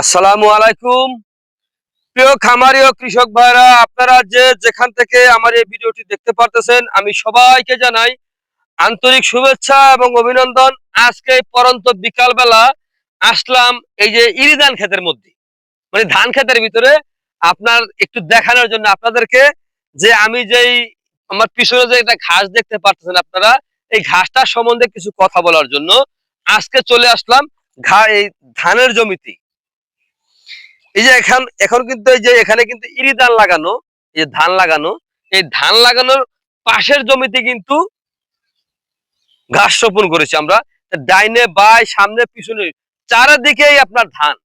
আসসালামু আলাইকুম। প্রিয় খামারি ও কৃষক ভাইরা, আপনারা যে যেখান থেকে আমার এই ভিডিওটি দেখতে পারতেছেন, আমি সবাইকে জানাই আন্তরিক শুভেচ্ছা এবং অভিনন্দন। আজকে পরন্ত বিকালবেলা আসলাম এই যে ইরিদান ক্ষেতের মধ্যে। মানে ধান ক্ষেতের ভিতরে আপনার একটু দেখানোর জন্য আপনাদেরকে যে আমি যেই আমার পিছনে যে একটা ঘাস দেখতে পারতেছেন আপনারা, এই ঘাসটার সম্বন্ধে কিছু কথা বলার জন্য আজকে চলে আসলাম ঘা এই ধানের জমিতে। এই যে এখন এখন কিন্তু এই যে এখানে কিন্তু ইরি ধান লাগানো, এই ধান লাগানো, এই ধান লাগানোর পাশের জমিতে কিন্তু ঘাস রোপণ করেছি আমরা। ডাইনে বাই সামনে পিছনে চারিদিকেই আপনার ধান।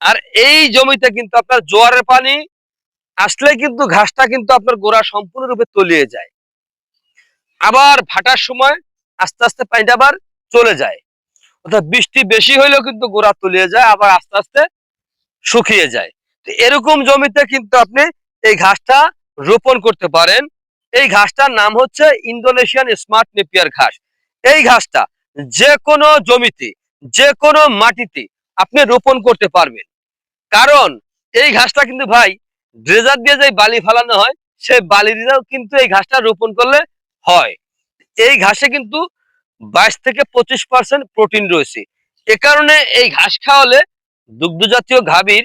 আর এই জমিতে কিন্তু আপনার জোয়ারের পানি আসলে কিন্তু ঘাসটা কিন্তু আপনার গোড়া সম্পূর্ণরূপে তলিয়ে যায়। আবার ভাটার সময় আস্তে আস্তে পানিটা আবার চলে যায়। অর্থাৎ বৃষ্টি বেশি হইলেও কিন্তু গোড়া তুলিয়ে যায়, আবার আস্তে আস্তে শুকিয়ে যায়। তো এরকম জমিতে কিন্তু আপনি এই ঘাসটা রোপণ করতে পারেন। এই ঘাসটার নাম হচ্ছে ইন্দোনেশিয়ান স্মার্ট নেপিয়ার ঘাস। এই ঘাসটা যে কোনো জমিতে যে কোনো মাটিতে আপনি রোপণ করতে পারবেন। কারণ এই ঘাসটা কিন্তু ভাই ড্রেজার দিয়ে যে বালি ফেলানো হয়, সেই বালি দিয়েও কিন্তু এই ঘাসটা রোপণ করলে হয়। এই ঘাসে কিন্তু বাইশ থেকে পঁচিশ পার্সেন্ট প্রোটিন রয়েছে। এ কারণে এই ঘাস খাওয়ালে দুগ্ধ জাতীয় গাভীর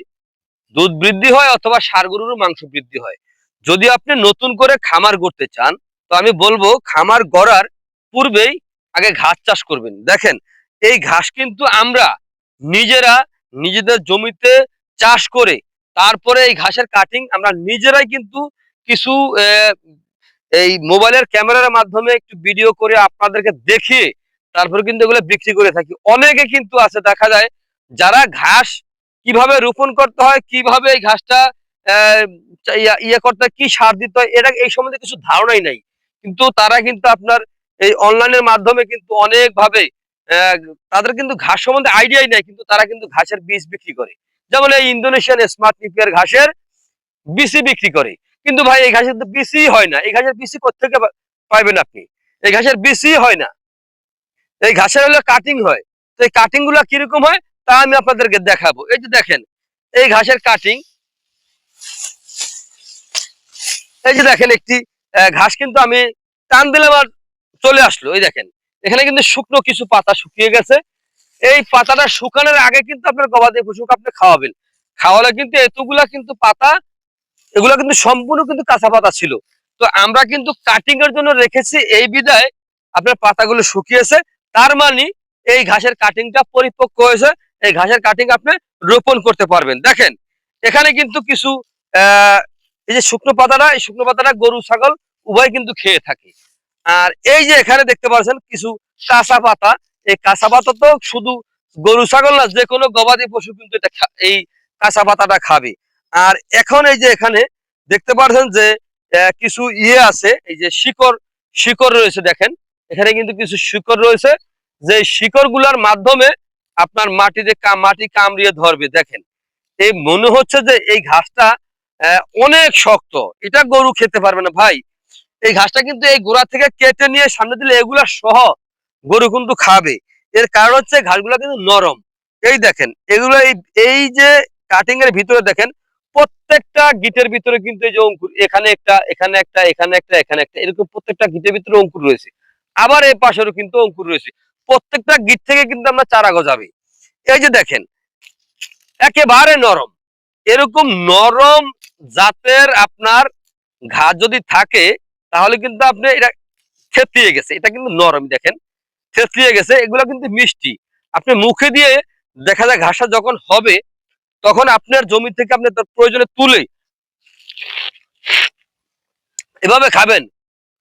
দুধ বৃদ্ধি হয় অথবা গরুর মাংস বৃদ্ধি হয়। যদি আপনি নতুন করে খামার করতে চান, তো আমি বলব খামার গড়ার পূর্বেই আগে ঘাস চাষ করবেন। দেখেন, এই ঘাস কিন্তু আমরা নিজেরা নিজেদের জমিতে চাষ করে, তারপরে এই ঘাসের কাটিং আমরা নিজেরাই কিন্তু কিছু এই মোবাইলের ক্যামেরার মাধ্যমে একটু ভিডিও করে আপনাদেরকে দেখিয়ে তারপর কিন্তু এগুলো বিক্রি করে থাকি। অনেকে কিন্তু আছে, দেখা যায়, যারা ঘাস কীভাবে রোপণ করতে হয়, কীভাবে এই ঘাসটা ইয়া- করতে হয়, কি সার দিতে হয়, এটা, এই সম্বন্ধে কিছু ধারণাই নাই। কিন্তু তারা কিন্তু আপনার এই অনলাইনের মাধ্যমে কিন্তু অনেকভাবে তাদের কিন্তু ঘাস সম্বন্ধে আইডিয়াই নাই, কিন্তু তারা কিন্তু ঘাসের বীজ বিক্রি করে। যেমন এই ইন্দোনেশিয়ান স্মার্ট নিপিয়ার ঘাসের বিসি বিক্রি করে। কিন্তু ভাই, এই ঘাসের বিসি হয় না। এই ঘাসের বিসি কোথেকে পাইবেন আপনি? এই ঘাসের বিসি হয় না। এই ঘাসের হলে কাটিং হয়। তো এই কাটিংগুলো কীরকম হয়? তা আমি আপনাদেরকে দেখাবো। এই যে দেখেন, এই ঘাসের কাটিং এই যে দেখেন একটি ঘাস কিন্তু আমি টান দিলাম আর চলে আসলো। এই দেখেন, এখানে কিন্তু শুকনো কিছু পাতা শুকিয়ে গেছে। এই পাতাটা শুকানোর আগে কিন্তু আপনার গবাদি পশুকে আপনি খাওয়াবেন। খাওয়ালে কিন্তু এতগুলা কিন্তু পাতা এগুলো কিন্তু সম্পূর্ণ কিন্তু কাঁচা পাতা ছিল। তো আমরা কিন্তু কাটিং এর জন্য রেখেছি এই বিদায়। আপনার পাতাগুলো শুকিয়েছে। তার মানে এই ঘাসের কাটিংটা পরিপক্ক হয়েছে। এই ঘাসের কাটিং আপনি রোপণ করতে পারবেন। দেখেন, এখানে কিন্তু কিছু এই যে শুকনো পাতাটা, এই শুকনো পাতাটা গরু, ছাগল উভয় কিন্তু খেয়ে থাকে। আর এই যে এখানে দেখতে পাচ্ছেন কিছু কাঁচা পাতা এই কাঁচা পাতা তো শুধু গরু, ছাগল না, যে কোনো গবাদি পশু কিন্তু এটা এই কাঁচা পাতাটা খাবে। আর এখন এই যে এখানে দেখতে পাচ্ছেন যে কিছু ইয়ে আছে, এই যে শিকড় শিকড় রয়েছে দেখেন। এখানে কিন্তু কিছু শিকড় রয়েছে, যে শিকড় মাধ্যমে আপনার মাটিতে মাটি কামড়িয়ে ধরবে, দেখেন। এই মনে হচ্ছে যে এই ঘাসটা অনেক শক্ত। এটা গরু খেতে পারবে না, ভাই। এই ঘাসটা কিন্তু এই গোড়া থেকে কেটে নিয়ে সামনে দিলে এগুলা সহ গরু কিন্তু খাবে। এর কারণ হচ্ছে ঘাসগুলো কিন্তু নরম। এই দেখেন, এগুলো এই যে কাটিং এর ভিতরে দেখেন প্রত্যেকটা গিটের ভিতরে কিন্তু এই যে অঙ্কুর, এখানে একটা এখানে একটা এখানে একটা এখানে একটা, এরকম প্রত্যেকটা গিটের ভিতরে অঙ্কুর রয়েছে। আবার এই পাশেরও কিন্তু অঙ্কুর রয়েছে। প্রত্যেকটা গিট থেকে কিন্তু আমরা চারা গজাবে। এই যে দেখেন, একেবারে নরম। এরকম নরম জাতের আপনার ঘাস যদি থাকে, তাহলে কিন্তু আপনি এটা থেতলিয়ে গেছে। এটা কিন্তু নরম, দেখেন। থেতলিয়ে গেছে, এগুলো কিন্তু মিষ্টি। আপনি মুখে দিয়ে দেখা যায় ঘাসটা যখন হবে তখন আপনার জমি থেকে আপনি তার প্রয়োজনে তুলে এভাবে খাবেন।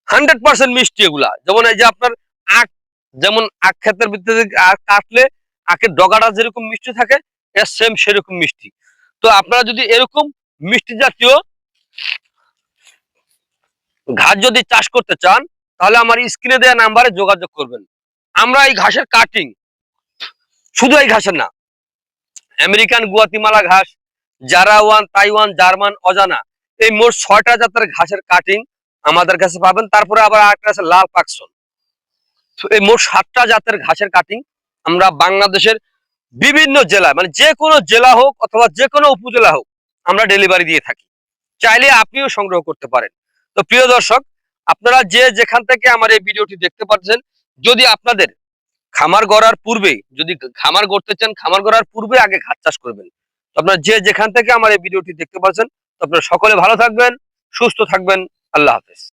হান্ড্রেড পার্সেন্ট মিষ্টি এগুলা। যেমন এই যে আপনার আখ, যেমন আখ ক্ষেতের ভিতরে আখ কাটলে আখের ডগাটা যেরকম মিষ্টি থাকে, এর সেম সেরকম মিষ্টি। তো আপনারা যদি এরকম মিষ্টি জাতীয় ঘাস যদি চাষ করতে চান, তাহলে আমার স্ক্রিনে দেওয়া নাম্বারে যোগাযোগ করবেন। আমরা এই ঘাসের কাটিং শুধু এই ঘাসের না আমেরিকান গুয়াতিমালা ঘাস, জারাওয়ান, তাইওয়ান, জার্মান, অজানা। এই মোট ছয়টা জাতের ঘাসের কাটিং আমাদের কাছে পাবেন। তারপরে আবার আরেকটা আছে লাল পাকসন এই মোট সাতটা জাতের ঘাসের কাটিং আমরা বাংলাদেশের বিভিন্ন জেলা মানে যে কোনো জেলা হোক অথবা যে কোনো উপজেলা হোক, আমরা ডেলিভারি দিয়ে থাকি। চাইলে আপনিও সংগ্রহ করতে পারেন। তো প্রিয় দর্শক, আপনারা যে যেখান থেকে আমার এই ভিডিওটি দেখতে পাচ্ছেন, যদি আপনাদের খামার গড়ার পূর্বে, যদি খামার গড়তে চান, খামার গড়ার পূর্বে আগে ঘাস চাষ করবেন। তো আপনারা যে যেখান থেকে আমার এই ভিডিওটি দেখতে পাচ্ছেন, তো আপনারা সকলে ভালো থাকবেন, সুস্থ থাকবেন, আল্লাহ হাফেজ।